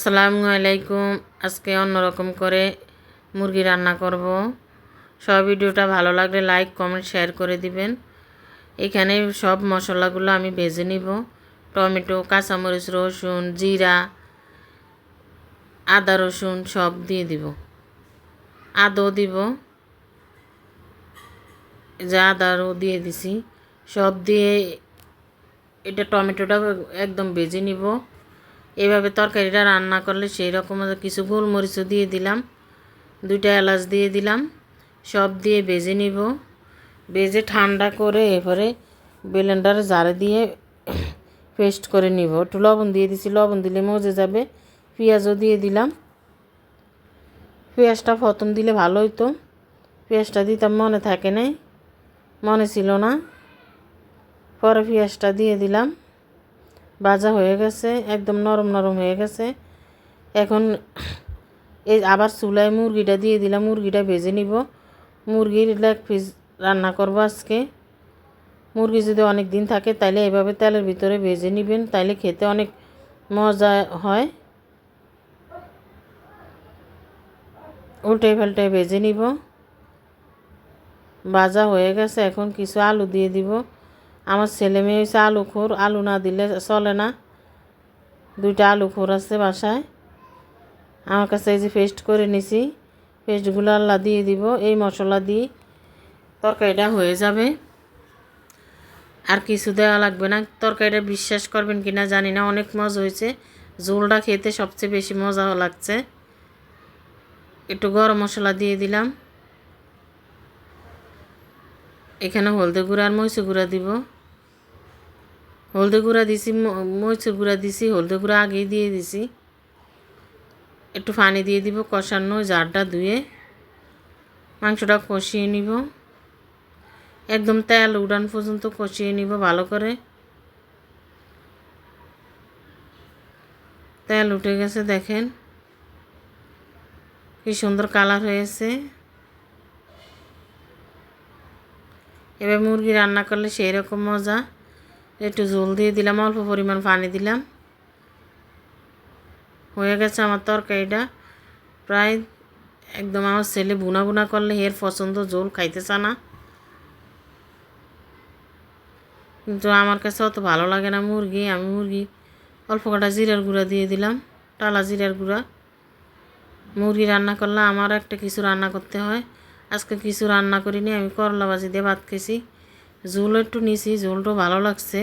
আসসালামু আলাইকুম। আজকে অন্যরকম করে মুরগি রান্না করব। সব ভিডিওটা ভালো লাগলে লাইক কমেন্ট শেয়ার করে দিবেন। এখানে সব মশলাগুলো আমি ভেজে নিব। টমেটো, কাঁচামরিচ, রসুন, জিরা, আদা, রসুন সব দিয়ে দিব। আদও দিব। যা আদারও দিয়ে দিছি। সব দিয়ে এটা টমেটোটা একদম ভেজে নিব। এভাবে তরকারিটা রান্না করলে সেই রকম কিছু গোলমরিচও দিয়ে দিলাম, দুইটা এলাচ দিয়ে দিলাম, সব দিয়ে বেজে নিব। বেজে ঠান্ডা করে এরপরে ব্লেন্ডার জারে দিয়ে পেস্ট করে নিব। একটু লবণ দিয়ে দিছি, লবণ দিলে মজে যাবে। পেঁয়াজও দিয়ে দিলাম। পেঁয়াজটা প্রথম দিলে ভালো হইতো। পেঁয়াজটা দিতাম মনে থাকে নাই, মনে ছিল না। পরে পেঁয়াজটা দিয়ে দিলাম। ভাজা হয়ে গেছে, একদম নরম নরম হয়ে গেছে। এখন এই আবার চুলায় মুরগিটা দিয়ে দিলাম, মুরগিটা ভেজে নিব। মুরগির লেগ পিস রান্না করব আজকে। মুরগি যদি অনেক দিন থাকে, তাইলে এভাবে তেলের ভিতরে ভেজে নেবেন, তাইলে খেতে অনেক মজা হয়। উল্টে পাল্টে ভেজে নিব। ভাজা হয়ে গেছে, এখন কিছু আলু দিয়ে দিব। আমার ছেলে মেয়ে হয়েছে আলু খোর, আলু না দিলে চলে না। দুইটা আলু খোর আছে বাসায়। আমার কাছে এই যে পেস্ট করে নিছি, পেস্টগুলো আল্লাহ দিয়ে দিব, এই মশলা দিয়ে তরকারিটা হয়ে যাবে। আর কিছু দেওয়া লাগবে না, তরকারিটা বিশ্বাস করবেন কি না জানি না, অনেক মজা হয়েছে। ঝোলটা খেতে সবচেয়ে বেশি মজা লাগছে। একটু গরম মশলা দিয়ে দিলাম। এখানে হলদে গুঁড়া আর মরিচ গুঁড়া দিব। হলদে গুঁড়া দিছি মরিচের গুঁড়া দিছি, হলদে গুঁড়া আগেই দিয়ে দিছি। একটু পানি দিয়ে দিব, কষানো জারটা ধুয়ে মাংসটা কষিয়ে নিব। একদম তেল উড়ান পর্যন্ত কষিয়ে নিব ভালো করে। তেল উঠে গেছে, দেখেন। কি সুন্দর কালার হয়েছে। এবার মুরগি রান্না করলে সেই রকম মজা। একটু জল দিয়ে দিলাম, অল্প পরিমাণ পানি দিলাম। হয়ে গেছে আমার তরকারিটা। প্রায় একদম আমার ছেলে বুনা বুনা করলে এর পছন্দ জোল খাইতে চা না। কিন্তু আমার কাছে অত ভালো লাগে না মুরগি। আমি মুরগি অল্প কটা জিরার গুঁড়া দিয়ে দিলাম, টালা জিরার গুঁড়া। মুরগি রান্না করলে আমার একটা কিছু রান্না করতে হয়। আজকে কিছু রান্না করিনি, আমি করলা বাজি দিয়ে ভাত খেয়েছি। ঝোল একটু নিছি ঝোলটাও ভালো লাগছে।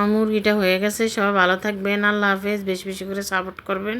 আমার হয়ে গেছে, সবাই ভালো থাকবেন, আল্লাহ হাফেজ, বেশি বেশি করে সাপোর্ট করবেন।